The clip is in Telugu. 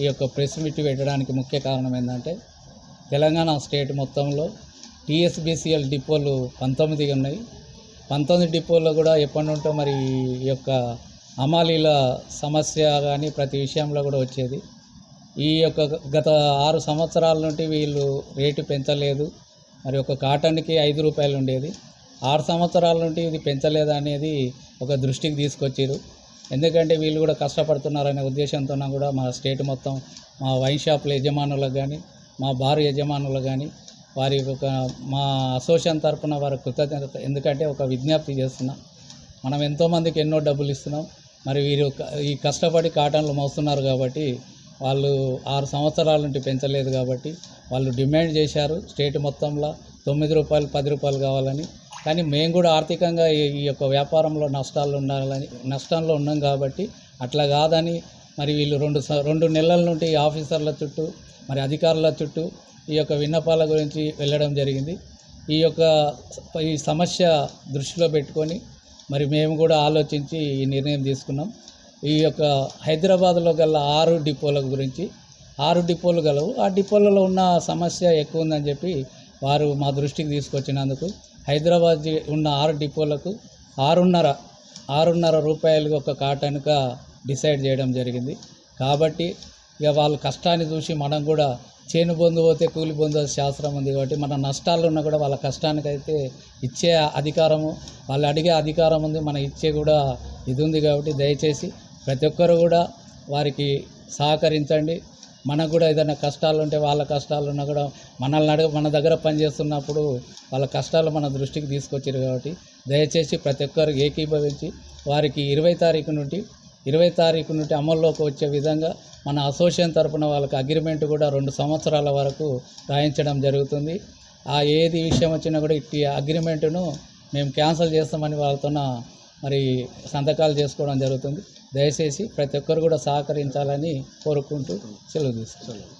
ఈ యొక్క ప్రెస్ మీట్ పెట్టడానికి ముఖ్య కారణం ఏంటంటే తెలంగాణ స్టేట్ మొత్తంలో టీఎస్బీసీఎల్ డిపోలు పంతొమ్మిది ఉన్నాయి. పంతొమ్మిది డిపోల్లో కూడా ఎప్పటి నుంటో మరి ఈ యొక్క అమాలీల సమస్య కానీ ప్రతి విషయంలో కూడా వచ్చేది. ఈ యొక్క గత ఆరు సంవత్సరాల నుండి వీళ్ళు రేటు పెంచలేదు. మరి ఒక కాటన్కి ఐదు రూపాయలు ఉండేది. ఆరు సంవత్సరాల నుండి ఇది పెంచలేదు అనేది ఒక దృష్టికి తీసుకొచ్చారు. ఎందుకంటే వీళ్ళు కూడా కష్టపడుతున్నారనే ఉద్దేశంతో కూడా మా స్టేట్ మొత్తం మా వైన్ షాపుల యజమానులకు కానీ మా బార్ యజమానులకు కానీ వారి ఒక మా అసోసియేషన్ తరఫున వారి కృతజ్ఞత ఎందుకంటే ఒక విజ్ఞప్తి చేస్తున్నాం. మనం ఎంతోమందికి ఎన్నో డబ్బులు ఇస్తున్నాం. మరి వీరు ఈ కష్టపడి కాటన్లు మోస్తున్నారు కాబట్టి వాళ్ళు ఆరు సంవత్సరాల నుండి పెంచలేదు కాబట్టి వాళ్ళు డిమాండ్ చేశారు. స్టేట్ మొత్తంలో తొమ్మిది రూపాయలు పది రూపాయలు కావాలని కానీ మేము కూడా ఆర్థికంగా ఈ యొక్క వ్యాపారంలో నష్టాలు ఉండాలని నష్టంలో ఉన్నాం కాబట్టి అట్లా కాదని మరి వీళ్ళు రెండు స- రెండు నెలల నుండి ఈ ఆఫీసర్ల చుట్టూ మరి అధికారుల చుట్టూ ఈ యొక్క విన్నపాల గురించి వెళ్ళడం జరిగింది. ఈ యొక్క ఈ సమస్య దృష్టిలో పెట్టుకొని మరి మేము కూడా ఆలోచించి ఈ నిర్ణయం తీసుకున్నాం. ఈ యొక్క హైదరాబాద్లో గల ఆరు డిపోల గురించి ఆరు డిపోలు గలవు. ఆ డిపోలలో ఉన్న సమస్య ఎక్కువ ఉందని చెప్పి వారు మా దృష్టికి తీసుకొచ్చినందుకు హైదరాబాద్ ఉన్న ఆరు డిపోలకు ఆరున్నర ఆరున్నర రూపాయలు ఒక కాటన్గా డిసైడ్ చేయడం జరిగింది. కాబట్టి ఇక వాళ్ళ కష్టాన్ని చూసి మనం కూడా చేను బొందు పోతే కూలి బొందు శాస్త్రం ఉంది కాబట్టి మన నష్టాలు ఉన్నా కూడా వాళ్ళ కష్టానికైతే ఇచ్చే అధికారము వాళ్ళు అడిగే అధికారం ఉంది మనం ఇచ్చే కూడా ఇది ఉంది కాబట్టి దయచేసి ప్రతి ఒక్కరు కూడా వారికి సహకరించండి. మనకు కూడా ఏదైనా కష్టాలు ఉంటే వాళ్ళ కష్టాలు ఉన్నా కూడా మనల్ని అడగ మన దగ్గర పనిచేస్తున్నప్పుడు వాళ్ళ కష్టాలు మన దృష్టికి తీసుకొచ్చారు కాబట్టి దయచేసి ప్రతి ఒక్కరు ఏకీభవించి వారికి ఇరవై తారీఖు నుండి ఇరవై తారీఖు నుండి అమల్లోకి వచ్చే విధంగా మన అసోసియేషన్ తరపున వాళ్ళకి అగ్రిమెంట్ కూడా రెండు సంవత్సరాల వరకు రాయించడం జరుగుతుంది. ఆ ఏది విషయం వచ్చినా కూడా ఇట్టి అగ్రిమెంటును మేము క్యాన్సిల్ చేస్తామని వాళ్ళతో మరి సంతకాలు చేసుకోవడం జరుగుతుంది. దయచేసి ప్రతి ఒక్కరు కూడా సహకరించాలని కోరుకుంటూ సెలవు తీసుకుంటున్నాను